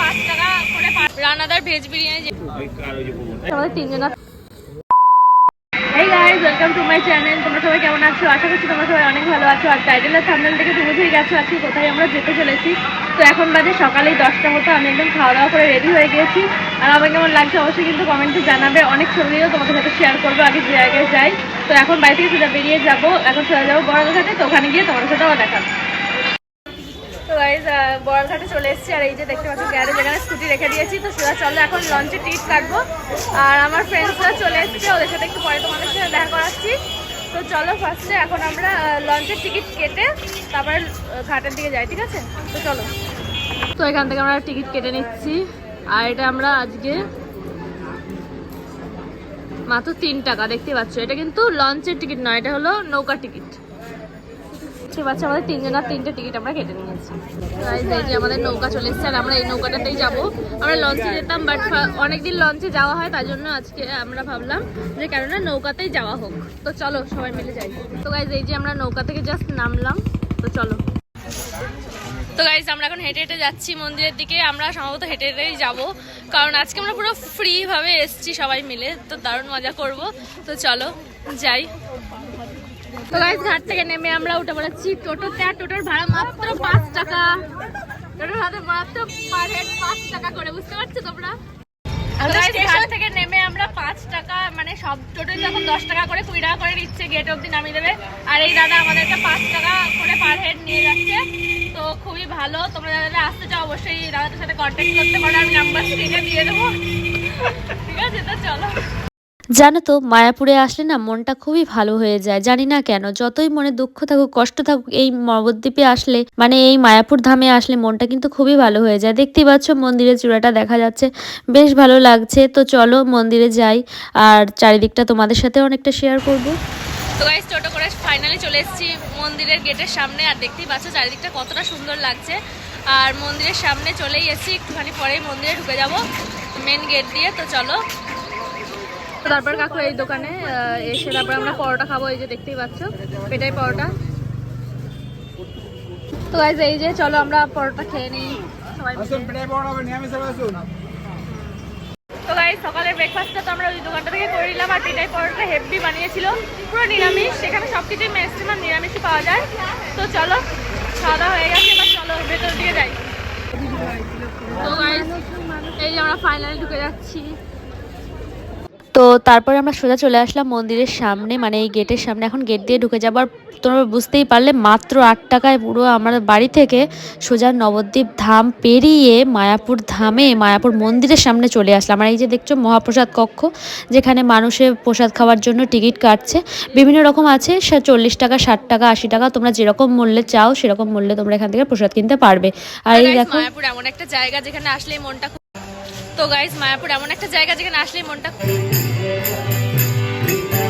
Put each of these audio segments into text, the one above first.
পাঁচ টাকা করে চ্যানেল তোমরা সবাই কেমন আছো? আশা করছি তোমরা সবাই অনেক ভালো আছো। আর টাইটেলের বুঝেই গেছো আজকে কোথায় আমরা যেতে চলেছি। তো এখন বাজে সকালেই দশটা মতো। আমি একদম খাওয়া দাওয়া করে রেডি হয়ে গিয়েছি। আর আমার কেমন লাগছে অবশ্যই কিন্তু কমেন্টে জানাবে। অনেক ছবিও তোমাদের সাথে শেয়ার করব আগে যে জায়গায় যাই। তো এখন বাড়ি থেকে সোজা বেরিয়ে যাব। এখন সোজা যাব বড়ঘাটে তো ওখানে গিয়ে তোমাদের সাথে আবার দেখাবো গাইজ বড়ঘাটে চলে এসেছি আর এই যে দেখতে পাচ্ছি গ্যারেজ এখানে স্কুটি রেখে দিয়েছি। তো সোজা চলো এখন লঞ্চে টিকিট কাটবো। আর আমার ফ্রেন্ডসরা চলে এসেছে, ওদের সাথে একটু পরে তোমাদের সাথে দেখা করাচ্ছি। তো চলো ফার্স্টে এখন আমরা লঞ্চের টিকিট কেটে তারপরে ঘাটের দিকে যাই, ঠিক আছে? তো চলো। তো এখান থেকে আমরা টিকিট কেটে নিচ্ছি। আর এটা আমরা আজকে মাত্র তিন টাকা, দেখতে পাচ্ছ। এটা কিন্তু লঞ্চের টিকিট নয়, এটা হলো নৌকা টিকিট দেখতে পাচ্ছ আমাদের তিনজনের তিনটে টিকিট আমরা কেটে নিয়েছি। এই যে আমাদের নৌকা চলে এসছে আর আমরা এই নৌকাটাতেই যাব। আমরা লঞ্চে যেতাম বাট অনেকদিন লঞ্চে যাওয়া হয়, তার জন্য আজকে আমরা ভাবলাম যে কেননা নৌকাতেই যাওয়া হোক। তো চলো, সবাই মিলে যাই। তো গাইজ এই যে আমরা নৌকা থেকে জাস্ট নামলাম, তো চলো। তো গাইজ আমরা এখন হেঁটে হেঁটে যাচ্ছি মন্দিরের দিকে। আমরা সম্ভবত হেঁটে হেঁটেই যাব, কারণ আজকে আমরা পুরো ফ্রি ভাবে এসছি সবাই মিলে, তো দারুণ মজা করব। তো চলো, যাই। তো গাইজ ঘাট থেকে নেমে আমরা উঠে পড়েছি টোটোতে আর টোটোর ভাড়া মাত্র পাঁচ টাকা। টোটোর ভাড়া মাত্র পার হেড পাঁচ টাকা করে বুঝতে পারছ তোমরা? ঘাট থেকে নেমে আমরা পাঁচ টাকা মানে সব টোটো যখন দশ টাকা করে কুড়ি টাকা করে নিচ্ছে গেট অব্দি নামিয়ে দেবে। আর এই দাদা আমাদেরকে পাঁচ টাকা করে পার হেড নিয়ে যাচ্ছে। তো খুবই ভালো। তোমরা যারা আসতে চাও অবশ্যই দাদাটার সাথে কন্ট্যাক্ট করতে পারো। আমি নাম্বার স্ক্রিনে দিয়ে দেবো। ঠিক আছে তো চলো। জানো তো, মায়াপুরে আসলে না মনটা খুবই ভালো হয়ে যায়, জানি না কেন। যতই মনে দুঃখ থাকুক, কষ্ট থাকুক, এই নবদ্বীপে আসলে মানে এই মায়াপুর ধামে আসলে মনটা কিন্তু খুবই ভালো হয়ে যায়। দেখতেই পাচ্ছ মন্দিরের চূড়াটা দেখা যাচ্ছে, বেশ ভালো লাগছে। তো চলো মন্দিরে যাই, আর চারিদিকটা তোমাদের সাথে অনেকটা শেয়ার করব। তো গাইস টোটো করে ফাইনালি চলে এসেছি মন্দিরের গেটের সামনে, আর দেখতেই পাচ্ছ চারিদিকটা কতটা সুন্দর লাগছে। আর মন্দিরের সামনে চলেই এসেছি, একটুখানি পরেই মন্দিরে ঢুকে যাব মেন গেট দিয়ে। তো চলো তারপর কাকু এই দোকানে এসে তারপর আমরা পরোটা খাব এই যে দেখতেই পাচ্ছ পেটাই পরোটা। তো গাইস এই যে চলো আমরা পরোটা খেয়ে নিই। তো গাইস সকালের ব্রেকফাস্টটা তো আমরা ওই দোকানটা থেকে করে নিলাম আর পিটাই পরোটা হেভি বানিয়েছিল। পুরো নিরামিষ সেখানে সব কিছুই ম্যাক্সিমাম নিরামিষই পাওয়া যায়। তো চলো খাওয়া হয়ে গেছে এবার চলো ভেতর দিকে যাই। তো গাইস এই যে আমরা ফাইনালি ঢুকে যাচ্ছি। তো তারপরে আমরা সোজা চলে আসলাম মন্দিরের সামনে মানে এই গেটের সামনে। এখন গেট দিয়ে ঢুকে যাবার তোমরা বুঝতেই পারলে মাত্র আট টাকায় পুরো আমরা বাড়ি থেকে সোজা নবদ্বীপ ধাম পেরিয়ে মায়াপুর ধামে মায়াপুর মন্দিরের সামনে চলে আসলাম। আর এই যে দেখছ মহাপ্রসাদ কক্ষ যেখানে মানুষে প্রসাদ খাওয়ার জন্য টিকিট কাটছে। বিভিন্ন রকম আছে সে চল্লিশ টাকা ষাট টাকা আশি টাকা তোমরা যেরকম মূল্যে চাও সেরকম মূল্যে তোমরা এখান থেকে প্রসাদ কিনতে পারবে। আর এই দেখো মায়াপুর এমন একটা জায়গা যেখানে আসলেই মনটা তো গাইস মায়াপুর এমন একটা জায়গা যেখানে আসলেই মনটা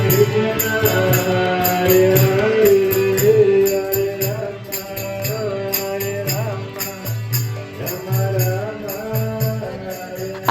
Hare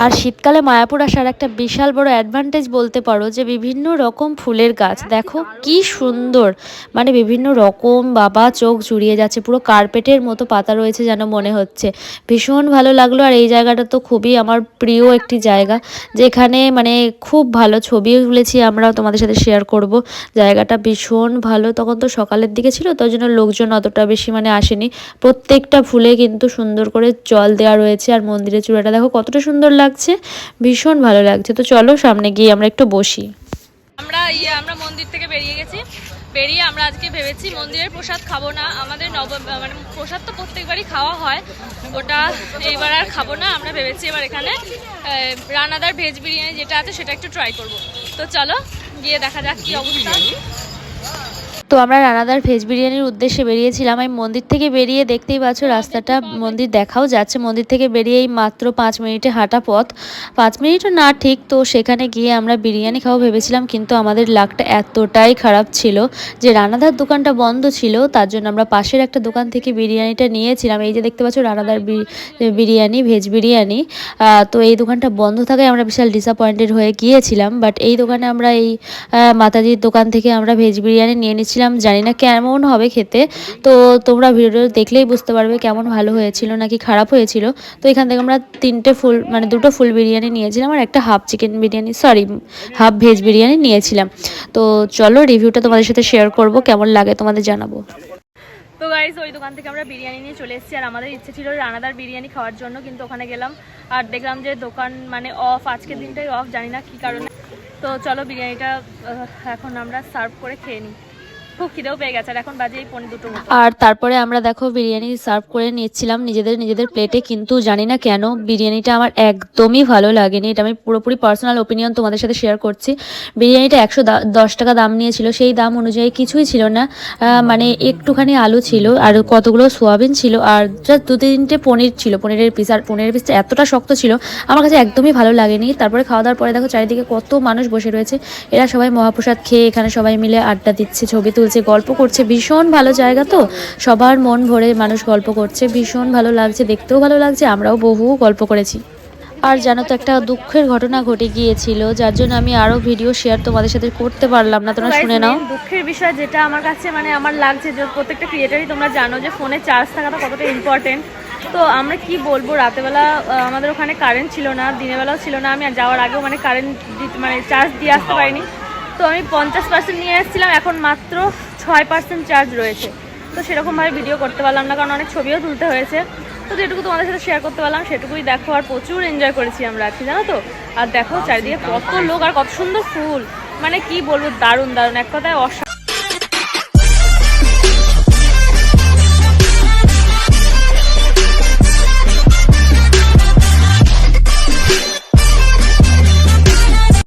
আর শীতকালে মায়াপুর আসার একটা বিশাল বড় অ্যাডভান্টেজ বলতে পারো যে বিভিন্ন রকম ফুলের গাছ। দেখো কি সুন্দর। মানে বিভিন্ন রকম বাবা চোখ জুড়িয়ে যাচ্ছে, পুরো কার্পেটের মতো পাতা রয়েছে যেন মনে হচ্ছে। ভীষণ ভালো লাগল আর এই জায়গাটা তো খুবই আমার প্রিয় একটি জায়গা, যেখানে মানে খুব ভালো ছবিও তুলেছি আমরা তোমাদের সাথে শেয়ার করব। জায়গাটা ভীষণ ভালো, তখন তো সকালের দিকে ছিল, তার জন্য লোকজন অতটা বেশি মানে আসেনি। প্রত্যেকটা ফুলে কিন্তু সুন্দর করে জল দেওয়া রয়েছে আর মন্দিরের চূড়াটা। দেখো কতটা সুন্দর লাগছে। ভীষণ ভালো লাগছে। তো চলো সামনে গিয়ে আমরা একটু বসি। আমরা ইয়ে আমরা মন্দির থেকে বেরিয়ে গেছি। বেরিয়ে আমরা আজকে ভেবেছি মন্দিরের প্রসাদ খাব না। আমাদের নব মানে প্রসাদ তো প্রত্যেকবারই খাওয়া হয়। ওটা এইবার আর খাব না। আমরা ভেবেছি এবার এখানে রানাদার ভেজ বিরিয়ানি যেটা আছে সেটা একটু ট্রাই করব। তো চলো গিয়ে দেখা যাক কি অবস্থা। তো আমরা রানাদার ভেজ বিরিয়ানির উদ্দেশ্যে বেরিয়েছিলাম। আমি মন্দির থেকে বেরিয়ে দেখতেই পাচ্ছ রাস্তাটা মন্দির দেখাও যাচ্ছে। মন্দির থেকে বেরিয়েই মাত্র পাঁচ মিনিটে হাঁটা পথ। পাঁচ মিনিটও না ঠিক, তো সেখানে গিয়ে আমরা বিরিয়ানি খাব ভেবেছিলাম, কিন্তু আমাদের লাকটা এতটাই খারাপ ছিল যে রানাদার দোকানটা বন্ধ ছিল, তার জন্য আমরা পাশের একটা দোকান থেকে বিরিয়ানিটা নিয়েছিলাম। এই যে দেখতে পাচ্ছ রানাদার বিরিয়ানি, ভেজ বিরিয়ানি। তো এই দোকানটা বন্ধ থাকায় আমরা বিশাল ডিসঅ্যাপয়েন্টেড হয়ে গিয়েছিলাম। বাট এই দোকানে আমরা এই মাতাজির দোকান থেকে আমরা ভেজ বিরিয়ানি নিয়ে নিচ্ছিলাম। নিয়েছিলাম জানি না কেমন হবে খেতে। তো তোমরা ভিডিও দেখলেই বুঝতে পারবে কেমন ভালো হয়েছিল নাকি খারাপ হয়েছিল। তো এখান থেকে আমরা তিনটে ফুল মানে দুটো ফুল বিরিয়ানি নিয়েছিলাম আর একটা half chicken biryani sorry half veg biryani নিয়েছিলাম। তো চলো রিভিউটা তোমাদের সাথে শেয়ার করব, কেমন লাগে তোমাদের জানাব। তো গাইজ ওই দোকান থেকে আমরা বিরিয়ানি নিয়ে চলে এসেছি। আর আমাদের ইচ্ছে ছিল রানাদার বিরিয়ানি খাওয়ার জন্য, কিন্তু ওখানে গেলাম আর দেখলাম যে দোকান মানে অফ আজকের দিনটাই অফ জানি না কী কারণে। তো চলো বিরিয়ানিটা এখন আমরা সার্ভ করে খেয়ে নিই। খুব খিদেও পেয়ে গেছে, আর এখন দুটো আর তারপরে আমরা দেখো বিরিয়ানি সার্ভ করে নিচ্ছিলাম, নিজেদের নিজেদের প্লেটে, কিন্তু জানি না কেন বিরিয়ানিটা আমার একদমই ভালো লাগেনি। এটা আমি পুরোপুরি পার্সোনাল ওপিনিয়ন তোমাদের সাথে শেয়ার করছি। বিরিয়ানিটা একশো দশ টাকা দাম নিয়েছিল, সেই দাম অনুযায়ী কিছুই ছিল না। মানে একটুখানি আলু ছিল, আর কতগুলো সোয়াবিন ছিল, আর দু তিনটে পনির ছিল, পনিরের পিস আর পনিরের পিসটা এতটা শক্ত ছিল, আমার কাছে একদমই ভালো লাগেনি। তারপরে খাওয়া দাওয়ার পরে দেখো চারিদিকে কত মানুষ বসে রয়েছে, এরা সবাই মহাপ্রসাদ খেয়ে এখানে সবাই মিলে আড্ডা দিচ্ছে, ছবি তুলছে গল্প করছে ভীষণ ভালো জায়গা তো। সবার মন ভরে মানুষ গল্প করছে ভীষণ ভালো লাগছে দেখতেও ভালো লাগছে আমরাও বহু গল্প করেছি। আর জানো তো একটা দুঃখের ঘটনা ঘটে গিয়েছিল যার জন্য আমি আরও ভিডিও শেয়ার তোমাদের সাথে করতে পারলাম না তোমরা শুনে নাও। দুঃখের বিষয় যেটা আমার কাছে মানে আমার লাগছে যে প্রত্যেকটা ক্রিয়েটারই তোমরা জানো যে ফোনে চার্জ থাকাটা কতটা ইম্পর্টেন্ট তো আমরা কি বলব রাতেবেলা আমাদের ওখানে কারেন্ট ছিল না দিনের বেলাও ছিল না আমি আর যাওয়ার আগেও মানে কারেন্ট মানে চার্জ দিয়ে আসতে পারিনি। তো আমি পঞ্চাশ পার্সেন্ট নিয়ে এসেছিলাম, এখন মাত্র ছয় পার্সেন্ট চার্জ রয়েছে। তো সেরকমভাবে ভিডিও করতে পারলাম না, কারণ অনেক ছবিও তুলতে হয়েছে। তো যেটুকু তোমাদের সাথে শেয়ার করতে পারলাম, সেটুকুই দেখো আর প্রচুর এনজয় করেছি আমরা আজকে, জানো তো? আর দেখো চারিদিকে কত লোক আর কত সুন্দর ফুল। মানে কি বলব, দারুণ দারুণ। এক কথায় অসা